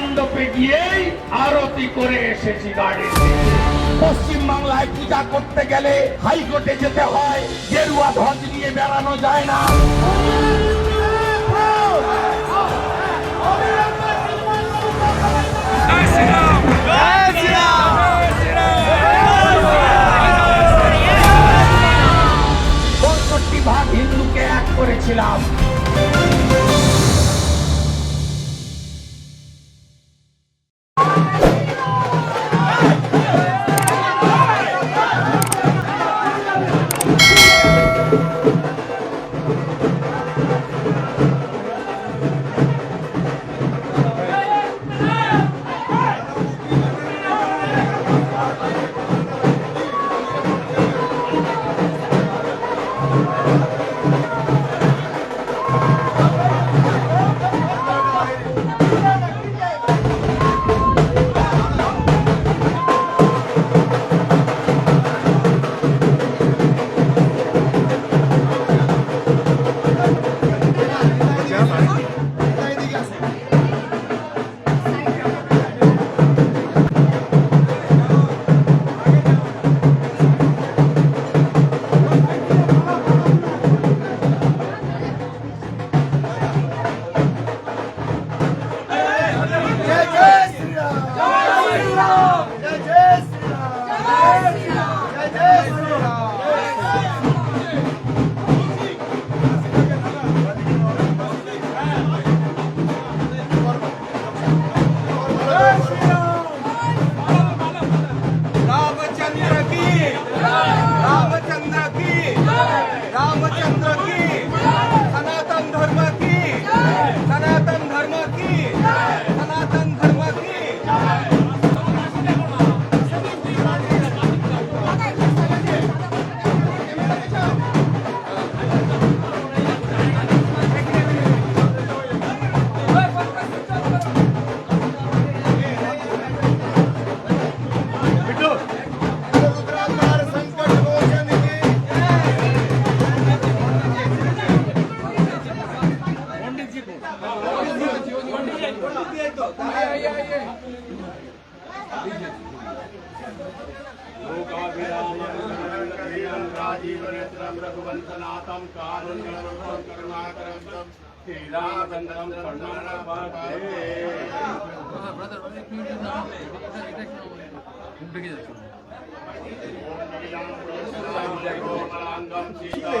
মণ্ডপে গিয়েই আরতি করে এসেছি গাড়িতে পশ্চিম বাংলায় পূজা করতে গেলে হাইকোর্টে যেতে হয় গেরুয়া ধ্বজ নিয়ে বেড়ানো যায় না। रामभिरामं राजीवनेत्रं रघुवंशनाथं कारुण्यरूपं करुणाकरं तं श्रीरामचन्द्रं करुणाकरं brother only few days now ठीक है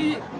কোটি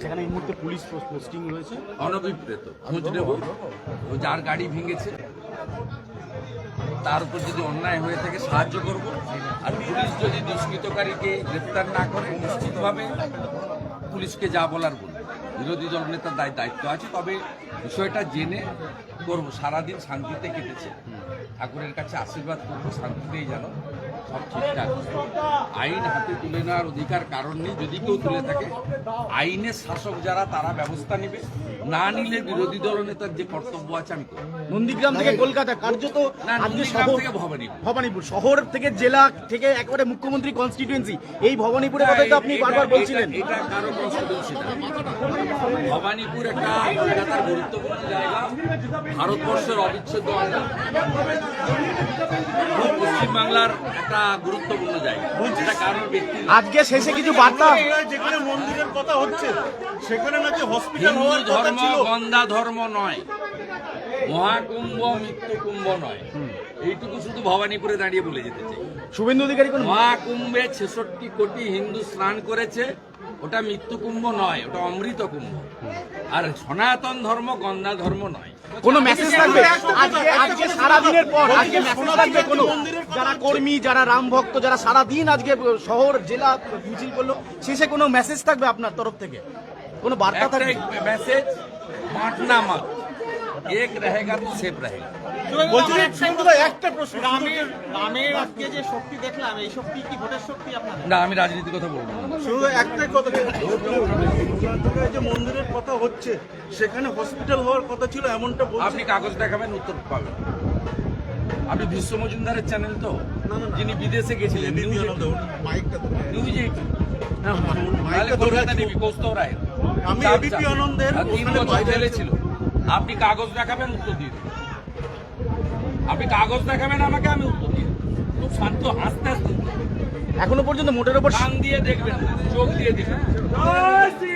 সেখানে এই মুহূর্তে পুলিশ পোস্টিং রয়েছে। অনভিপ্রেত। যার গাড়ি ভেঙেছে, তার উপর যদি অন্যায় হয়ে থাকে সাহায্য করব। আর পুলিশ যদি দুষ্কৃতকারীকে গ্রেপ্তার না করে, নিশ্চিতভাবে পুলিশকে যা বলার বলবে। বিরোধী দল নেতার দায়- দায়িত্ব আছে। তবে বিষয়টা জেনে করব, সারাদিন শান্তিতে কেটেছে। ঠাকুরের কাছে আশীর্বাদ করব, শান্তিতেই যেন সব ঠিকঠাক। আইন হাতে তুলে নেওয়ার অধিকার কারণ নেই। যদি কেউ তুলে থাকে, আইনের শাসক যারা, তারা ব্যবস্থা নেবে। না নিলে বিরোধী দল নেতার যে কর্তব্য আছে আমি নন্দীগ্রাম থেকে কলকাতা কার্যত আজকে শহর থেকে ভবানীপুর। ভবানীপুর শহর থেকে জেলা থেকে একেবারে মুখ্যমন্ত্রী কনস্টিটিউয়েন্সি এই ভবানীপুরের কথাই তো আপনি বারবার বলছিলেন। এটা কারও ভবানীপুর একটা কলকাতার গুরুত্বপূর্ণ জায়গা। ভারতবর্ষের অবিচ্ছেদ্য পশ্চিমবাংলার একটা গুরুত্বপূর্ণ জায়গা। এটা কারোর ব্যক্তি না। আজকে শেষে কিছু বার্তা যেখানে মন্দিরের কথা হচ্ছে সেখানে নাকি হসপিটাল হওয়ার কথা ধর্ম বন্দা ধর্ম নয়। মহাকুম্ভ মৃত্যু কুম্ভ নয় এইটুকু শুধু ভবানীপুরে দাঁড়িয়ে বলে যেতে চাই। শুভেন্দু অধিকারী মহাকুম্ভে ছেষট্টি কোটি হিন্দু স্নান করেছে। ওটা মৃত্যু কুম্ভ নয় ওটা অমৃত কুম্ভ আর সনাতন ধর্ম গন্ধা ধর্ম নয়। মেসেজ আজকে সারা দিনের পর আজকে মেসেজ যারা কর্মী যারা রাম ভক্ত যারা সারা দিন আজকে শহর জেলা মিছিল করল শেষে কোনো মেসেজ থাকবে আপনার তরফ থেকে? কোনো বার্তা থাকবে? মেসেজ बांटना मत एक रहेगा तो सेफ रहेगा বলছি যে শুভেন্দুদা একটা প্রশ্ন রামের রামের আজকে যে শক্তি দেখলাম এই শক্তি কি ভোটের শক্তি আপনার না আমি রাজনীতির কথা বলবো না শুধু একটাই কথা কলকাতায় যে মন্দিরের কথা হচ্ছে সেখানে হসপিটাল হওয়ার কথা ছিল এমনটা বলছে আপনি কাগজ দেখাবেন উত্তর পাবেন আপনি বিশ্ব মজুমদারের চ্যানেল তো যিনি বিদেশে গেছিলেন নিউজ মাইকটা তো নিউজ এইটিন তাহলে মাইকটা ধরে কলকাতা আছে। নিবি কৌস্তব রায় আমি এবিপি আনন্দের ছিল। আপনি কাগজ দেখাবেন উত্তর দিন। আপনি কাগজ দেখাবেন আমাকে আমি উত্তর দিয়ে খুব শান্ত হাসতে হাসতে এখনও পর্যন্ত মোটের উপর কান দিয়ে দেখবেন চোখ দিয়ে দেখবেন জয় শ্রী